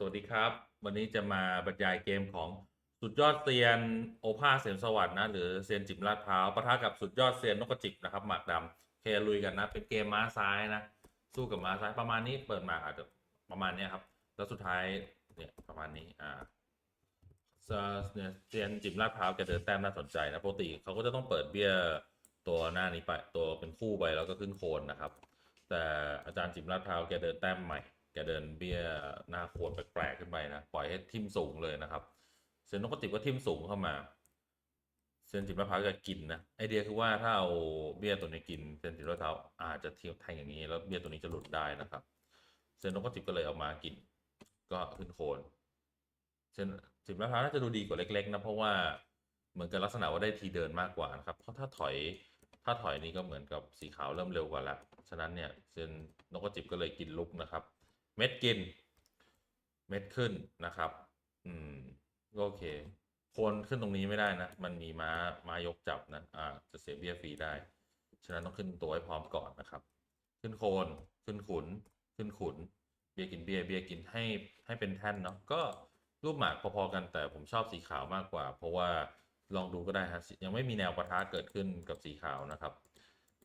สวัสดีครับ วันนี้จะมาบรรยายเกมของสุดยอดเซียนโอภาสเสียนสวัสด์นะ หรือเซียนจิมลาดพร้าวปะทะกับสุดยอดเซียนนกกระจิบนะครับหมากดำเคลุยกันนะ เป็นเกมม้าซ้ายนะ สู้กับม้าซ้ายประมาณนี้เปิดหมากอาจจะประมาณนี้ครับ แล้วสุดท้ายเนี่ยประมาณนี้อ่าเซียนจิมลาดพร้าวแกเดินแต้มน่าสนใจนะปกติเขาก็จะต้องเปิดเบี้ยตัวหน้านี้ไปตัวเป็นคู่ไปแล้วก็ขึ้นโคนนะครับ แต่อาจารย์จิมลาดพร้าวแกเดินแต้มใหม่ แกเดินเบี้ยหน้าโคนแปลกๆขึ้นไปนะปล่อยให้ทิ่มสูงเลยนะครับ เซนนกติบก็ทิ่มสูงเข้ามา เซนจิมลาดพร้าวจะกินนะไอเดียคือว่าถ้าเอาเบี้ยตัวนี้กินเซนจิมลาดพร้าวอาจจะเทียบแทงอย่างนี้แล้วเบี้ยตัวนี้จะหลุดได้นะครับ เซนนกติบก็เลยเอามากิน ก็ขึ้นโคนเซนจิมลาดพร้าวน่าจะดูดีกว่าเล็ก ๆ นะเพราะว่าเหมือนกับลักษณะว่าได้ทีเดินมากกว่านะครับเพราะถ้าถอยถ้าถอยนี้ก็เหมือนกับสีขาวเริ่มเร็วกว่าแล้วฉะนั้นเนี่ยเซนนกกระจิบก็เลยกินลุกนะครับ เม็ดกิน เม็ดขึ้นนะครับ อืมก็โอเคโคนขึ้นตรงนี้ไม่ได้นะ มันมีม้าม้ายกจับนะอ่า จะเสียเบี้ยฟรีได้ ฉะนั้นต้องขึ้นตัวให้พร้อมก่อนนะครับ ขึ้นโคนขึ้นขุน ขึ้นขุน เบียกินเบียเบียกินให้ให้เป็นแท่นเนาะก็รูปหมากพอๆกันแต่ผมชอบสีขาวมากกว่า เพราะว่าลองดูก็ได้ฮะยังไม่มีแนวปะทะเกิดขึ้นกับสีขาวนะครับ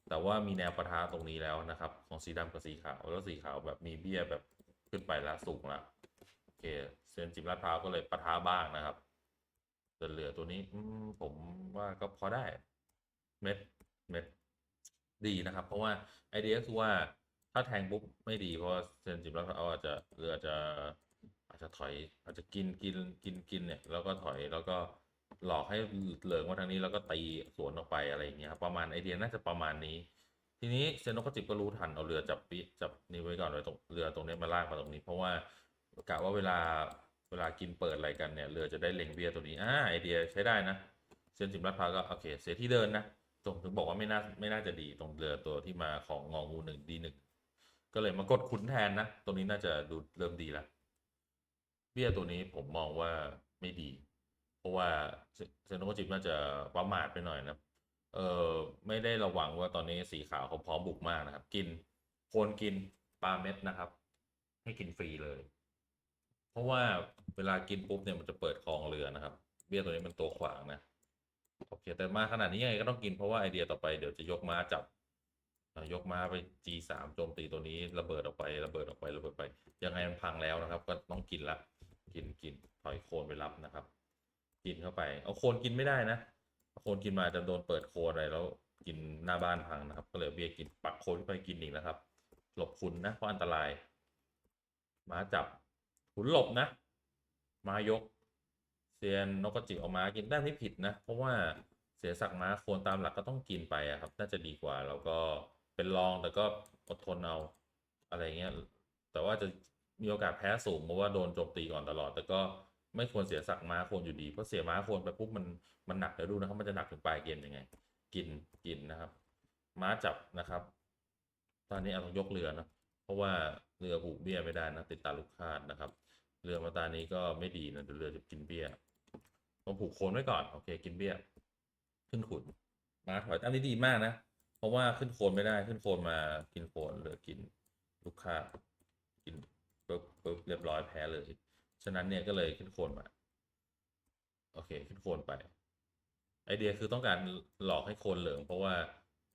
แต่ว่ามีแนวปะทะตรงนี้แล้วนะครับ ของสีดำกับสีขาวแล้วสีขาวแบบมีเบี้ยแบบ ขึ้นไปแล้วสูงแล้วโอเคเซนจิมลาดพร้าวก็เลยปะทะบ้างนะครับแต่เหลือตัวนี้ผมว่าก็พอได้ เม็ดเม็ดดีนะครับ เพราะว่าไอเดียคือว่าถ้าแทงปุ๊บไม่ดีเพราะาเซนจิมลาดพร้าวอาจจะเรืออาจจะอาจจะถอย อาจจะกินกินกินกินเนี่ย แล้วก็ถอยแล้วก็หลอกให้เหลืองมาทางนี้แล้วก็ตีสวนออกไปอะไรอย่างเงี้ยครับประมาณไอเดียน่าจะประมาณนี้ ทีนี้เซนนกจิบก็รู้ทันเอาเรือจับปีจับนี่ไว้ก่อนไว้ตรงเรือตรงนี้มาลากมาตรงนี้ เพราะว่ากะว่าเวลาเวลากินเปิดอะไรกันเนี่ยเรือจะได้เล็งเบียตัวนี้อ่าไอเดียใช้ได้นะเซนจิมรัดพาก็โอเค เสียที่เดินนะตรงถึงบอกว่าไม่น่าไม่น่าจะดีตรงเรือตัวที่มาของงองูหนึ่งดีหนึ่งก็เลยมากดขุนแทนนะตรงนี้น่าจะดูเริ่มดีแล้วเบี้ยตัวนี้ผมมองว่าไม่ดี เพราะว่าเซเซนโนจิบน่าจะประมาทไปหน่อยนะ เออไม่ได้ระวังว่าตอนนี้สีขาวเขาพร้อมบุกมากนะครับ กินโคนกินปลาเม็ดนะครับ ให้กินฟรีเลย เพราะว่าเวลากินปุ๊บเนี่ยมันจะเปิดคลองเรือนะครับ เบี้ยตัวนี้มันตัวขวางนะโอเคแต่มาขนาดนี้ยังไงก็ต้องกินเพราะว่าไอเดียต่อไปเดี๋ยวจะยกม้าจับยกม้าไป G3 โจมตีตัวนี้ระเบิดออกไประเบิดออกไประเบิดไป ยังไงมันพังแล้วนะครับ ก็ต้องกินละ กินกินถอยโคนไปรับนะครับ กินเข้าไป เอาโคนกินไม่ได้นะ โคนกินมาจะโดนเปิดโคนอะไรแล้วกินหน้าบ้านพังนะครับ ก็เลยเบียกินปักโคนขึ้นไปกินอีกนะครับ หลบคุณนะเพราะอันตราย ม้าจับขุนหลบนะม้ายกเซียนนกกระจิบเอาม้ากินได้ไม่ผิดนะ เพราะว่าเสียสักม้าโคนตามหลักก็ต้องกินไปอะครับ น่าจะดีกว่าแล้วก็เป็นรองแต่ก็อดทนเอาอะไรเงี้ยแต่ว่าจะมีโอกาสแพ้สูงเพราะว่าโดนโจมตีก่อนตลอด แต่ก็ ไม่ควรเสียสักม้าโคนอยู่ดี เพราะเสียม้าโคนไปปุ๊บมันมันหนักเดี๋ยวดูนะครับมันจะหนักถึงปลายเกมยังไง กินกินนะครับ ม้าจับนะครับ ตอนนี้เอาต้องยกเรือนะเพราะว่าเรือผูกเบี้ยไม่ได้นะติดตาลูกคาดนะครับ เรือมาตานี้ก็ไม่ดีนะเดี๋ยวเรือจะกินเบี้ยต้องผูกโคนไว้ก่อนโอเค กินเบี้ย ขึ้นขุนม้าถอยตั้งนี้ดีมากนะเพราะว่าขึ้นโคนไม่ได้ขึ้นโคนมากินโคนเรือกินลูกค้ากินปุ๊บปุ๊บเรียบร้อยแพ้เลย ฉะนั้นเนี่ยก็เลยขึ้นโคนมา โอเค ขึ้นโคนไป ไอเดียคือต้องการหลอกให้โคนเหลือง เพราะว่า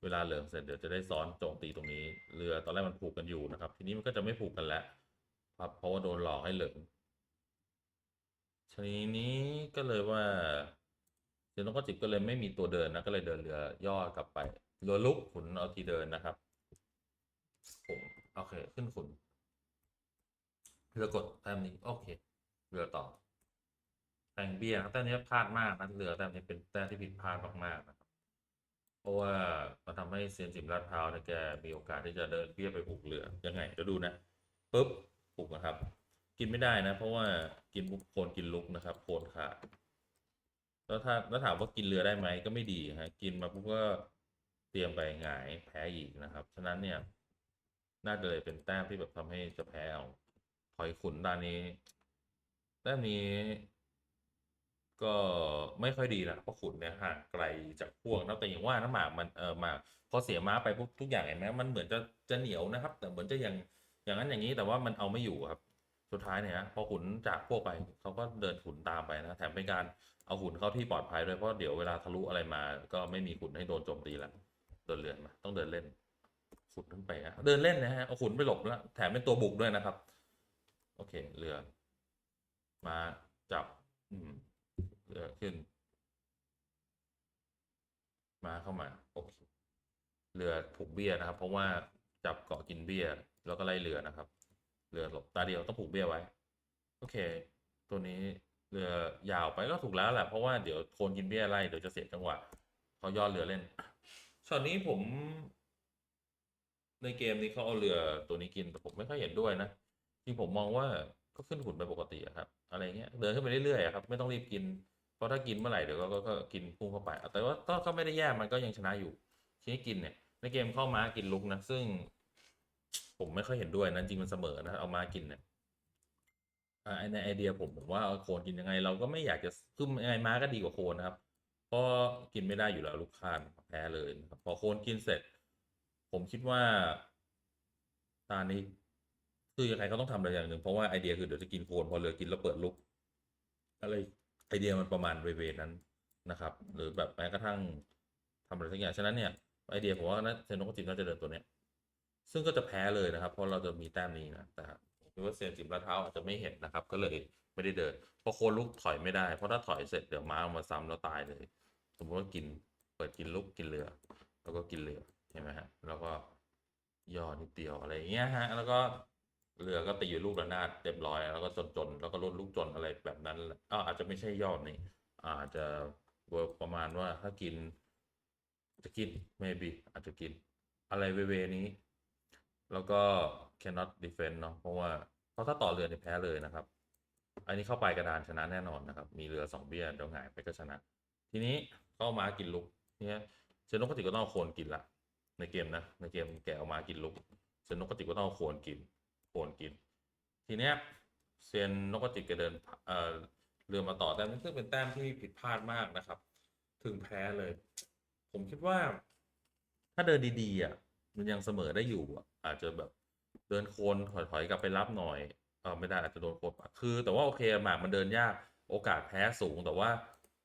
เวลาเหลืองเสร็จเดี๋ยวจะได้ซ้อนโจมตีตรงนี้ เรือตอนแรกมันผูกกันอยู่นะครับ ทีนี้มันก็จะไม่ผูกกันแล้วครับเพราะว่าโดนหลอกให้เหลืองทีนี้ก็เลยว่าเดี๋ยวนกกระจิบก็เลยไม่มีตัวเดินนะก็เลยเดินเรือย่อกลับไปเรือลุกขุนเอาทีเดินนะครับ ผมโอเคขึ้นขุนเรือกดแต้มนี้โอเค เรือต่อแต่งเบี้ยครับแต้มนี้พลาดมากนะเรือแต้มนี้เป็นแต้มที่ผิดพลาดมากๆนะครับเพราะว่ามันทำให้เซียนจิมลาดพร้าวเนี่ยแกมีโอกาสที่จะเดินเบี้ยไปผูกเรือยังไงจะดูนะปุ๊บผูกนะครับ กินไม่ได้นะ เพราะว่ากินปุ๊บโคนกินลุกนะครับโคนขาดแล้วถ้าแล้วถามว่ากินเรือได้ไหมก็ไม่ดีฮะกินมาปุ๊บก็เตรียมไปหงายแพ้อีกนะครับ ฉะนั้นเนี่ย น่าจะเลยเป็นแต้มที่แบบทำให้จะแพ้เอาถอยขุนด้านนี้ แต้มนี้ก็ไม่ค่อยดีนะเพราะขุนเนี่ยห่างไกลจากพวกนะแต่อย่างว่าน้ำหมากมันเออหมากพอเสียม้าไปปุ๊บทุกอย่างเห็นไหมมันเหมือนจะจะเหนียวนะครับ แต่เหมือนจะยังอย่างนั้นอย่างนี้แต่ว่ามันเอาไม่อยู่ครับ สุดท้ายเนี่ยนะพอขุนจากพวกไปเขาก็เดินขุนตามไปนะแถมเป็นการเอาขุนเข้าที่ปลอดภัยด้วยเพราะเดี๋ยวเวลาทะลุอะไรมา ก็ไม่มีขุนให้โดนโจมตีแล้วเดินเรือนมาต้องเดินเล่น ขุนขึ้นไปนะเดินเล่นนะฮะเอาขุนไปหลบแล้วแถมเป็นตัวบุกด้วยนะครับ โอเคเรือ มาจับอืมเรือขึ้น มาเข้ามาโอเคเรือถูกเบี้ยนะครับ เพราะว่าจับเกาะกินเบี้ย แล้วก็ไล่เรือนะครับ เรือหลบตาเดียวต้องผูกเบี้ยไว้ โอเค ตัวนี้เรือยาวไปก็ถูกแล้วแหละเพราะว่าเดี๋ยวโคนกินเบี้ยไล่เดี๋ยวจะเสียจังหวะเขาย่อเรือเล่นช็อตนี้ผม ในเกมนี้เขาเอาเรือตัวนี้กินแต่ผมไม่ค่อยเห็นด้วยนะที่ผมมองว่า ก็ขึ้นหุ่นไปปกติอะครับ อะไรเงี้ยเดินขึ้นไปเรื่อยๆอะครับไม่ต้องรีบกิน เพราะถ้ากินเมื่อไหร่เดี๋ยวก็ก็กินพุ่งเข้าไป แต่ว่าก็ก็ไม่ได้แย่มันก็ยังชนะอยู่ทีนี้กินเนี่ย ในเกมเข้าม้ากินลุกนะซึ่ง ผมไม่ค่อยเห็นด้วยนะจริงมันเสมอนะเอาม้ากินเนี่ยอ่าในไอเดียผมผมว่าโคนกินยังไง เราก็ไม่อยากจะคือยังไงม้าก็ดีกว่าโคนนะครับเพราะกินไม่ได้อยู่แล้วลูกค้าแพ้เลยนะครับพอโคนกินเสร็จ ผมคิดว่าตานี้ คือยังไงเขาต้องทำอะไรอย่างหนึ่งเพราะว่าไอเดียคือเดี๋ยวจะกินโคนพอเรือกินแล้วเปิดลุกอะไรไอเดียมันประมาณเวๆนั้นนะครับ หรือแบบแม้กระทั่งทำอะไรสักอย่างฉะนั้นเนี่ยไอเดียผมว่านะเซนโนกจิมน่าจะเดินตัวเนี้ยซึ่งก็จะแพ้เลยนะครับ เพราะเราจะมีแต้มนี้นะแต่หรือว่าเซนจิมละเท้าอาจจะไม่เห็นนะครับ ก็เลยไม่ได้เดินเพราะโคนลุกถอยไม่ได้เพราะถ้าถอยเสร็จเดี๋ยวม้าเอามาซ้ำแล้วตายเลย สมมติว่ากินเปิดกินลุกกินเรือ แล้วก็กินเรือเห็นไหมฮะแล้วก็ย่อนิดเดียวอะไรอย่างเงี้ยฮะแล้วก็ เรือก็ตีอยู่ลูกระนาดเรียบร้อยแล้วก็จนจนๆแล้วก็ลดลูกจนอะไรแบบนั้นอ้าวอาจจะไม่ใช่ยอดนี่อาจจะเวิร์กประมาณว่าถ้ากิน จะกิน maybe อาจจะกิน อะไรเวเวนี้ แล้วก็ cannot defend เนาะเพราะว่าเพราะถ้าต่อเรือเนี่ยแพ้เลยนะครับ อันนี้เข้าไปกระดานชนะแน่นอนนะครับ มีเรือสองเบี้ยเดี๋ยวหงายไปก็ชนะ ทีนี้เข้ามากินลุกเนี่ยเซนนกกติก็ต้องโคนกินละในเกมนะในเกมแกะออกมากินลุกเซนนกกติก็ต้องโคนกิน โคนกิน ทีเนี้ยเซียนนกกติกก็เดินเอ่อเรือมาต่อแต้มซึ่งเป็นแต้มที่ผิดพลาดมากนะครับ ถึงแพ้เลย ผมคิดว่า ถ้าเดินดีๆอะมันยังเสมอได้อยู่อะอาจจะแบบเดินโคนถอยๆกลับไปรับหน่อยเออไม่ได้อาจจะโดนโคนปัดคือ แต่ว่าโอเคหมากมันเดินยากโอกาสแพ้สูง แต่ว่า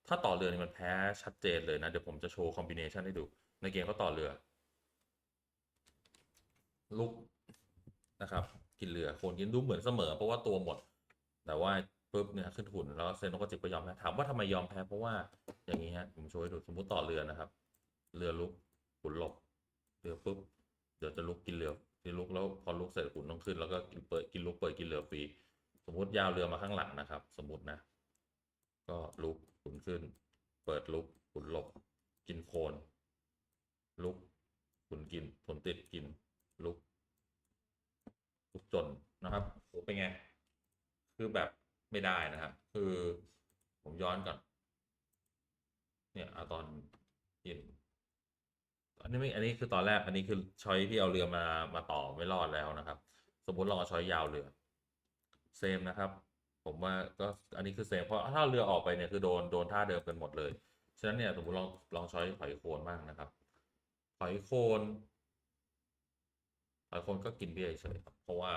ถ้าต่อเรือนี่มันแพ้ชัดเจนเลยนะ เดี๋ยวผมจะโชว์คอมบิเนชันให้ดู ในเกมเขาต่อเรือ ลุกนะครับ กินเรือโคนกินดูเหมือนเสมอ เพราะว่าตัวหมด แต่ว่าปุ๊บเนี่ยขึ้นหุ่นแล้วเซนโนกจิบก็ยอมแพ้ถามว่าทำไมยอมแพ้เพราะว่าอย่างนี้ฮะผมโชว์ให้ดูสมมติต่อเรือนะครับ เรือลุกขุนหลบเรือปุ๊บเดี๋ยวจะลุกกินเรือกินลุกแล้วพอลุกเสร็จขุนต้องขึ้นแล้วก็กินเปิดกินลุกเปิดกินเรือฟรีสมมติยาวเรือมาข้างหลังนะครับ สมมตินะ ก็ลุกขุนขึ้น เปิดลุกขุนหลบ กินโคน ลุกขุนกินผลติดกินลุก ลุกจนนะครับโหเป็นไง คือแบบไม่ได้นะครับ คือผมย้อนก่อน เนี่ยเอาตอนกินอันนี้ไม่อันนี้คือตอนแรก อันนี้คือช้อยที่เอาเรือมามาต่อไม่รอดแล้วนะครับ สมมติเราเอาช้อยยาวเรือ เซมนะครับ ผมว่าก็อันนี้คือเซมเพราะถ้าเรือออกไปเนี่ยคือโดนโดนท่าเดิมกันหมดเลย ฉะนั้นเนี่ยสมมติลองลองช้อยถอยโคนบ้างนะครับถอยโคน ถอยคนก็กินเบี้ยเฉยครับเพราะว่า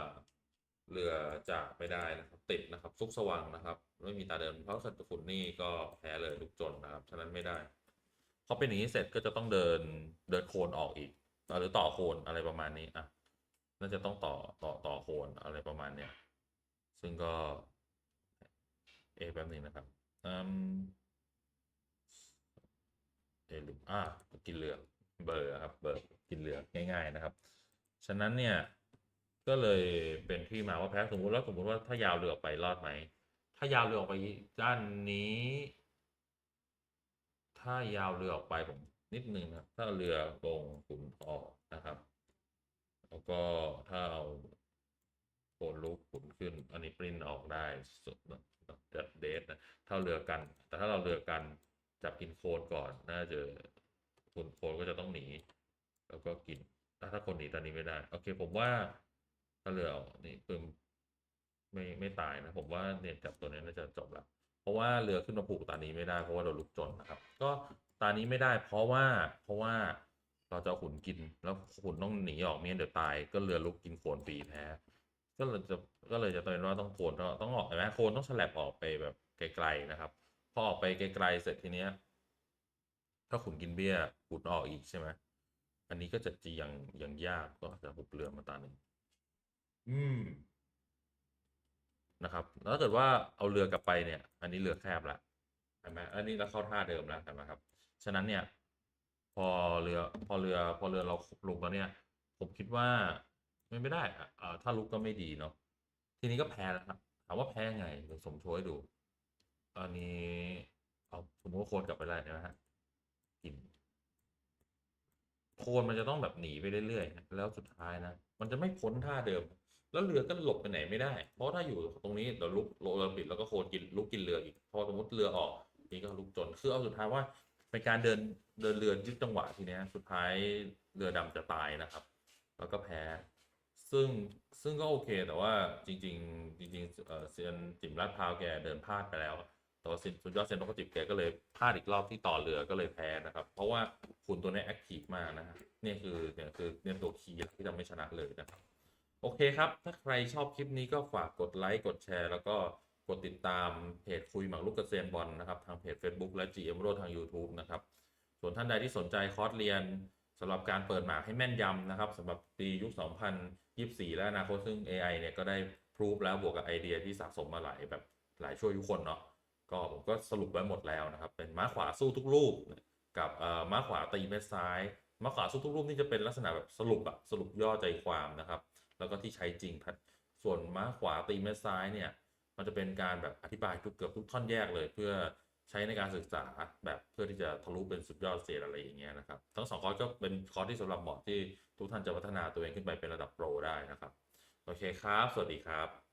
เรือจะไม่ได้นะครับติดนะครับซุกสว่างนะครับไม่มีตาเดินเพราะสัตว์ขุนนี่ก็แพ้เลยลูกจนนะครับฉะนั้นไม่ได้พอเป็นอย่างนี้เสร็จก็จะต้องเดินเดินโคนออกอีกหรือต่อโคนอะไรประมาณนี้อะน่าจะต้องต่อต่อต่อโคนอะไรประมาณเนี้ยซึ่งก็เอะแป๊บนึงนะครับอืมเอะหรืออ่ากินเรือเบอร์ครับเบอร์กินเรือง่าย ๆ นะครับ ฉะนั้นเนี่ยก็เลยเป็นที่มาว่าแพ้สมมติว่าสมมติว่าถ้ายาวเรือออกไปรอดไหม ถ้ายาวเรือออกไปด้านนี้ ถ้ายาวเรือออกไปผมนิดนึงนะครับถ้าเรือลงขุนออกนะครับ แล้วก็ถ้าเอาโคนลุกขุนขึ้น อันนี้ปริ้นออกได้สุดจัดเดทนะถ้าเรือกัน แต่ถ้าเราเรือกันจับกินโคนก่อน น่าจะขุนโคนก็จะต้องหนี แล้วก็กิน ถ้าถ้าคนหนีตอนนี้ไม่ได้ โอเค ผมว่าถ้าเรือออกนี่ปึมไม่ไม่ตายนะ ผมว่าเนี่ยจับตัวนี้น่าจะจบละเพราะว่าเรือขึ้นมาผูกตานี้ไม่ได้เพราะว่าเราลุกจนนะครับ ก็ตานี้ไม่ได้ เพราะว่าเพราะว่าเราจะขุนกินแล้วขุนต้องหนีออกไม่งั้นเดี๋ยวตาย ก็เรือลุกกินโขนปีแพ้ก็เลยจะก็เลยจะเป็นว่าต้องโคนต้องต้องออกเห็นไหมโคนต้องฉลับออกไปแบบไกลๆนะครับ พอออกไปไกลๆเสร็จทีเนี้ยถ้าขุนกินเบี้ยขุนออกอีกใช่ไหม อันนี้ก็จะจียังยังยากก็จะหุบเรือมาตาหนึ่งอืมนะครับแล้วถ้าเกิดว่าเอาเรือกลับไปเนี่ย อันนี้เรือแคบละเห็นไหมอันนี้เราเข้าท่าเดิมแล้วเห็นไหมครับ ฉะนั้นเนี่ย พอเรือพอเรือพอเรือเราลุกแล้วเนี่ย ผมคิดว่าไม่ไม่ได้อะอ่าถ้าลุกก็ไม่ดีเนาะทีนี้ก็แพ้แล้วครับถามว่าแพ้ไงเดี๋ยวสมโชยดูอันนี้เอาสมมติว่าโคนกลับไปได้นะฮะกิน โคนมันจะต้องแบบหนีไปเรื่อยๆนะแล้วสุดท้ายนะ มันจะไม่พ้นท่าเดิม แล้วเรือก็หลบไปไหนไม่ได้ เพราะถ้าอยู่ตรงนี้เดี๋ยวลุกเรือปิดแล้วก็โคนกินลุกกินเรืออีก พอสมมติเรือออกนี่ก็ลุกจนคือเอาสุดท้ายว่าเป็นการเดินเดินเรือยึดจังหวะทีเนี้ยสุดท้ายเรือดำจะตายนะครับ แล้วก็แพ้ ซึ่งซึ่งก็โอเคแต่ว่าจริง ๆ จริงๆเออเซียนจิมลาดพาวแกเดินพลาดไปแล้ว แต่ว่าสุดยอดเซียนนกกระจิบแกก็เลยพลาดอีกรอบที่ต่อเรือก็เลยแพ้นะครับ เพราะว่าคุณตัวนี้แอคทีฟมากนะฮะนี่คือเนี่ยคือเนี่ยตัวคีย์ที่ทำให้ชนะเลยนะครับ โอเคครับ ถ้าใครชอบคลิปนี้ก็ฝากกดไลค์กดแชร์ แล้วก็กดติดตามเพจคุยหมากรุกกระเกษตรบอลนะครับทางเพจ Facebook และ GM โรทาง YouTube นะครับส่วนท่านใดที่สนใจคอร์สเรียนสำหรับการเปิดหมากให้แม่นยำนะครับสำหรับปียุค 2024 และอนาคตซึ่ง AI เนี่ยก็ได้พรูฟแล้วบวกกับไอเดียที่สะสมมาหลายแบบหลายช่วยยุคคนเนาะ ก็ผมก็สรุปไว้หมดแล้วนะครับ เป็นม้าขวาสู้ทุกรูปกับเอ่อม้าขวาตีเม็ดซ้ายม้าขวาสู้ทุกรูปนี่จะเป็นลักษณะแบบสรุปอะสรุปย่อใจความนะครับ แล้วก็ที่ใช้จริงพัดส่วนม้าขวาตีเม็ดซ้ายเนี่ยมันจะเป็นการแบบอธิบายทุกเกือบทุกท่อนแยกเลย เพื่อใช้ในการศึกษาแบบเพื่อที่จะทะลุเป็นสุดยอดเซียนอะไรอย่างเงี้ยนะครับทั้งสองคอร์สก็เป็นคอร์สที่สำหรับเหมาะที่ทุกท่านจะพัฒนาตัวเองขึ้นไปเป็นระดับโปรได้นะครับโอเคครับ สวัสดีครับ